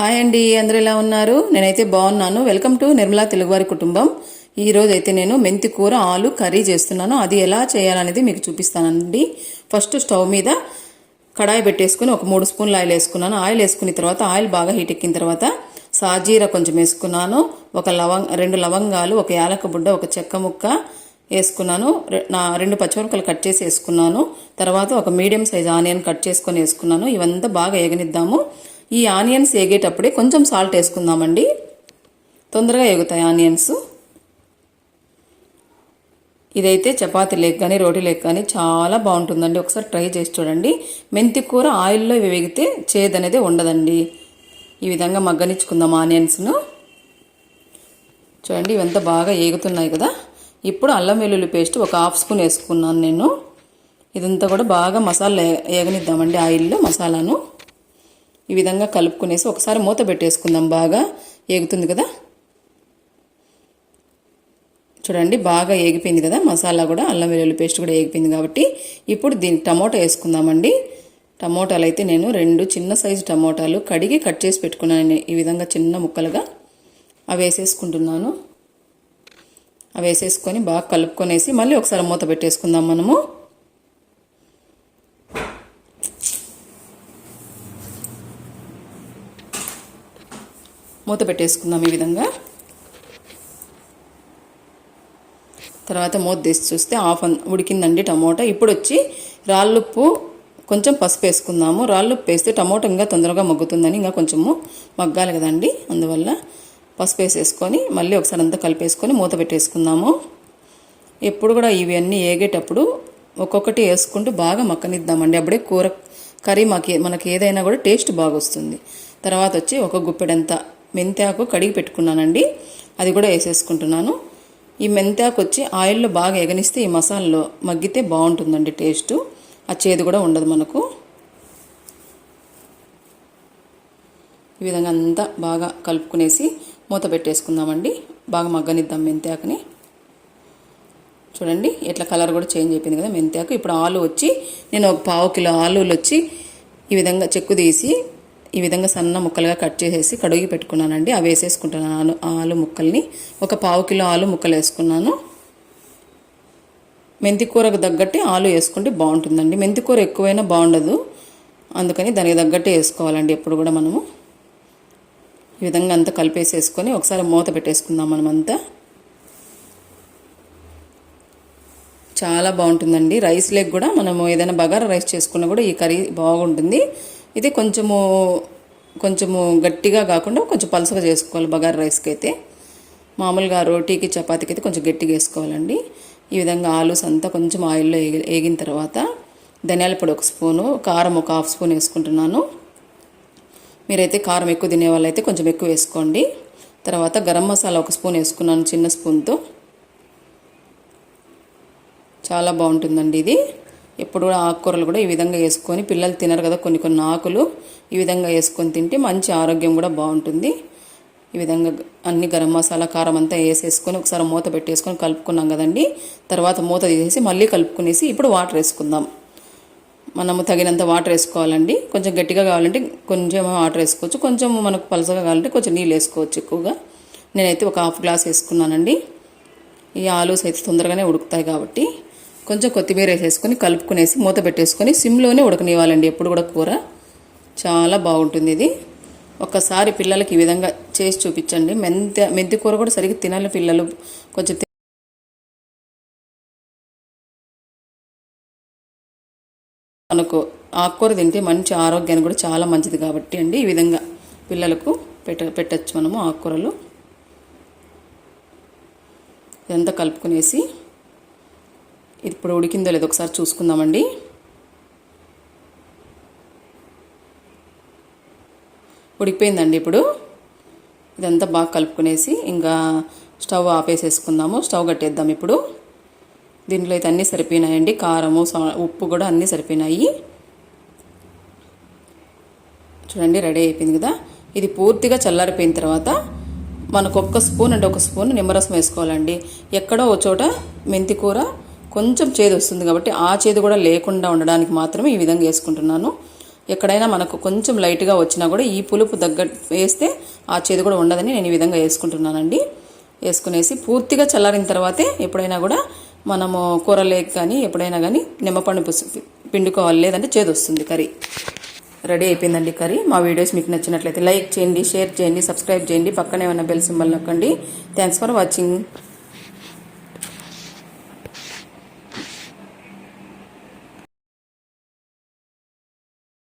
Hi అండి అందరూ ఎలా ఉన్నారు? నేనైతే బాగున్నాను. వెల్కమ్ టు నిర్మలా తెలుగువారి కుటుంబం. ఈరోజు అయితే నేను మెంతి కూర ఆలు కర్రీ చేస్తున్నాను. అది ఎలా చేయాలనేది మీకు చూపిస్తానండి. ఫస్ట్ స్టవ్ మీద కడాయి పెట్టేసుకుని ఒక మూడు స్పూన్లు ఆయిల్ వేసుకున్నాను. ఆయిల్ వేసుకున్న తర్వాత ఆయిల్ బాగా హీట్ ఎక్కిన తర్వాత సాజీర కొంచెం వేసుకున్నాను. ఒక లవంగ రెండు లవంగాలు ఒక యాలక బుడ్డ ఒక చెక్క ముక్క వేసుకున్నాను. నా రెండు పచ్చిమిరపకాయలు కట్ చేసి వేసుకున్నాను. తర్వాత ఒక మీడియం సైజ్ ఆనియన్ కట్ చేసుకొని వేసుకున్నాను. ఇవంతా బాగా ఎగనిద్దాము ఈ ఆనియన్స్ ఏగేటప్పుడే కొంచెం సాల్ట్ వేసుకుందామండి. తొందరగా ఎగుతాయి ఆనియన్స్. ఇదైతే చపాతి లేక్ కానీ రోటీ లేక్ కానీ చాలా బాగుంటుందండి. ఒకసారి ట్రై చేసి చూడండి. మెంతి కూర ఆయిల్లో వేగితే చేదనేది ఉండదండి. ఈ విధంగా మగ్గనిచ్చుకుందాం ఆనియన్స్ను. చూడండి ఇవంతా బాగా ఏగుతున్నాయి కదా. ఇప్పుడు అల్లం వెల్లుల్లి పేస్ట్ ఒక హాఫ్ స్పూన్ వేసుకున్నాను నేను. ఇదంతా కూడా బాగా మసాలా ఏగనిద్దామండి ఆయిల్లో మసాలాను. ఈ విధంగా కలుపుకునేసి ఒకసారి మూత పెట్టేసుకుందాం బాగా. ఏగుతుంది కదా? చూడండి బాగా ఏగిపోయింది కదా? మసాలా కూడా అల్లం వెల్లుల్లి పేస్ట్ కూడా ఏగిపోయింది కాబట్టి ఇప్పుడు దీనికి టమోటా వేసుకుందామండి. టమోటాలు అయితే నేను రెండు చిన్న సైజు టమోటాలు కడిగి కట్ చేసి పెట్టుకున్నాను ఈ విధంగా చిన్న ముక్కలుగా అవి వేసేసుకుంటున్నాను. అవి వేసేసుకొని బాగా కలుపుకొనేసి మళ్ళీ ఒకసారి మూత పెట్టేసుకుందాం మనము. మూత పెట్టేసుకుందాం ఈ విధంగా. తర్వాత మూత తీసి చూస్తే హాఫ్ అన్- ఉడికిందండి టమోటా. ఇప్పుడు వచ్చి రాళ్ళుప్పు కొంచెం పసుపు వేసుకుందాము. రాళ్ళుప్పు వేస్తే టమోటా ఇంకా తొందరగా మగ్గుతుందని ఇంకా కొంచెము మగ్గాలి కదండి. అందువల్ల పసుపు వేసేసుకొని మళ్ళీ ఒకసారి అంతా కలిపేసుకొని మూత పెట్టేసుకుందాము. ఎప్పుడు కూడా ఇవన్నీ ఏగేటప్పుడు ఒక్కొక్కటి వేసుకుంటూ బాగా మక్కనిద్దామండి. అప్పుడే కూర కర్రీ మాకు మనకి ఏదైనా కూడా టేస్ట్ బాగా వస్తుంది తర్వాత వచ్చి ఒక గుప్పెడంత మెంతాకు కడిగి పెట్టుకున్నానండి. అది కూడా వేసేసుకుంటున్నాను. ఈ మెంతాకు వచ్చి ఆయిల్లో బాగా ఎగనిస్తే ఈ మసాలాలో మగ్గితే బాగుంటుందండి టేస్ట్. ఆ చేదు కూడా ఉండదు మనకు. ఈ విధంగా అంతా బాగా కలుపుకునేసి మూత పెట్టేసుకుందామండి. బాగా మగ్గనిద్దాం మెంతాకుని. చూడండి ఇట్లా కలర్ కూడా చేంజ్ అయిపోయింది కదా మెంతాకు. ఇప్పుడు ఆలు వచ్చి నేను ఒక పావు కిలో ఆలులు వచ్చి ఈ విధంగా చెక్కు తీసి ఈ విధంగా సన్న ముక్కలుగా కట్ చేసేసి కడిగి పెట్టుకున్నానండి. అవి వేసేసుకుంటున్నాను ఆలు ముక్కల్ని. ఒక పావు కిలో ఆలు ముక్కలు వేసుకున్నాను. మెంతి కూరకు తగ్గట్టే ఆలు వేసుకుంటే బాగుంటుందండి. మెంతి కూర ఎక్కువైనా బాగుండదు. అందుకని దానికి తగ్గట్టే వేసుకోవాలండి ఎప్పుడు కూడా మనము. ఈ విధంగా అంతా కలిపేసేసుకొని ఒకసారి మూత పెట్టేసుకుందాం మనమంతా. చాలా బాగుంటుందండి. రైస్ లెగ్ కూడా మనము ఏదైనా బగారా రైస్ చేసుకున్నా కూడా ఈ కర్రీ బాగుంటుంది. ఇది కొంచెము కొంచెము గట్టిగా కాకుండా కొంచెం పలుసగా చేసుకోవాలి. బగార్ రైస్కి అయితే మామూలుగా రోటీకి చపాతీకి అయితే కొంచెం గట్టిగా వేసుకోవాలండి. ఈ విధంగా ఆలూస్ అంతా కొంచెం ఆయిల్లో వేగిన తర్వాత ధనియాల పొడి ఒక స్పూను కారం ఒక హాఫ్ స్పూన్ వేసుకుంటున్నాను. మీరైతే కారం ఎక్కువ తినే వాళ్ళైతే కొంచెం ఎక్కువ వేసుకోండి. తర్వాత గరం మసాలా ఒక స్పూన్ వేసుకున్నాను చిన్న స్పూన్తో. చాలా బాగుంటుందండి ఇది. ఎప్పుడు కూడా ఆకుకూరలు కూడా ఈ విధంగా వేసుకొని పిల్లలు తినరు కదా కొన్ని కొన్ని ఆకులు ఈ విధంగా వేసుకొని తింటే మంచి ఆరోగ్యం కూడా బాగుంటుంది. ఈ విధంగా అన్ని గరం మసాలా కారం అంతా వేసేసుకొని ఒకసారి మూత పెట్టేసుకొని కలుపుకున్నాం కదండి. తర్వాత మూత తీసేసి మళ్ళీ కలుపుకునేసి ఇప్పుడు వాటర్ వేసుకుందాం. మనము తగినంత వాటర్ వేసుకోవాలండి. కొంచెం గట్టిగా కావాలంటే కొంచెం వాటర్ వేసుకోవచ్చు. కొంచెం మనకు పలసగా కావాలంటే కొంచెం నీళ్ళు వేసుకోవచ్చు ఎక్కువగా. నేనైతే ఒక హాఫ్ గ్లాస్ వేసుకున్నానండి. ఈ ఆలూస్ అయితే తొందరగానే ఉడుకుతాయి కాబట్టి. కొంచెం కొత్తిమీర వేసేసుకొని కలుపుకునేసి మూత పెట్టేసుకొని సిమ్లోనే ఉడకనివ్వాలండి ఎప్పుడు కూడా కూర. చాలా బాగుంటుంది ఇది. ఒక్కసారి పిల్లలకి ఈ విధంగా చేసి చూపించండి. మెంతి మెంతి కూర కూడా సరిగ్గా తినాలి పిల్లలు. కొంచెం మనకు ఆకుకూర తింటే మంచి ఆరోగ్యానికి కూడా చాలా మంచిది కాబట్టి అండి. ఈ విధంగా పిల్లలకు పెట్ట పెట్టచ్చు మనము ఆకుకూరలు. ఇదంతా కలుపుకునేసి ఇప్పుడు ఉడికిందో లేదో ఒకసారి చూసుకుందామండి. ఉడికిపోయిందండి ఇప్పుడు. ఇదంతా బాగా కలుపుకునేసి ఇంకా స్టవ్ ఆపేసేసుకుందాము. స్టవ్ కట్టేద్దాం ఇప్పుడు. దీంట్లో అయితే అన్నీ సరిపోయినాయండి. కారము ఉప్పు కూడా అన్నీ సరిపోయినాయి. చూడండి రెడీ అయిపోయింది కదా. ఇది పూర్తిగా చల్లారిపోయిన తర్వాత మనకు ఒక్క స్పూన్ అంటే ఒక స్పూన్ నిమ్మరసం వేసుకోవాలండి. ఎక్కడో ఒక చోట మెంతికూర కొంచెం చేదు వస్తుంది కాబట్టి ఆ చేదు కూడా లేకుండా ఉండడానికి మాత్రమే ఈ విధంగా వేసుకుంటున్నాను. ఎక్కడైనా మనకు కొంచెం లైట్గా వచ్చినా కూడా ఈ పులుపు దగ్గర వేస్తే ఆ చేదు కూడా ఉండదని నేను ఈ విధంగా వేసుకుంటున్నానండి. వేసుకునేసి పూర్తిగా చల్లారిన తర్వాతే ఎప్పుడైనా కూడా మనము కూరలేక కానీ ఎప్పుడైనా కానీ నిమ్మపండు పుసు- పిండుకోవాలి లేదంటే చేదు వస్తుంది కర్రీ. రెడీ అయిపోయిందండి కర్రీ. మా వీడియోస్ మీకు నచ్చినట్లయితే లైక్ చేయండి షేర్ చేయండి సబ్స్క్రైబ్ చేయండి పక్కనే ఉన్న బెల్ సింబల్ నొక్కండి. Thanks for watching.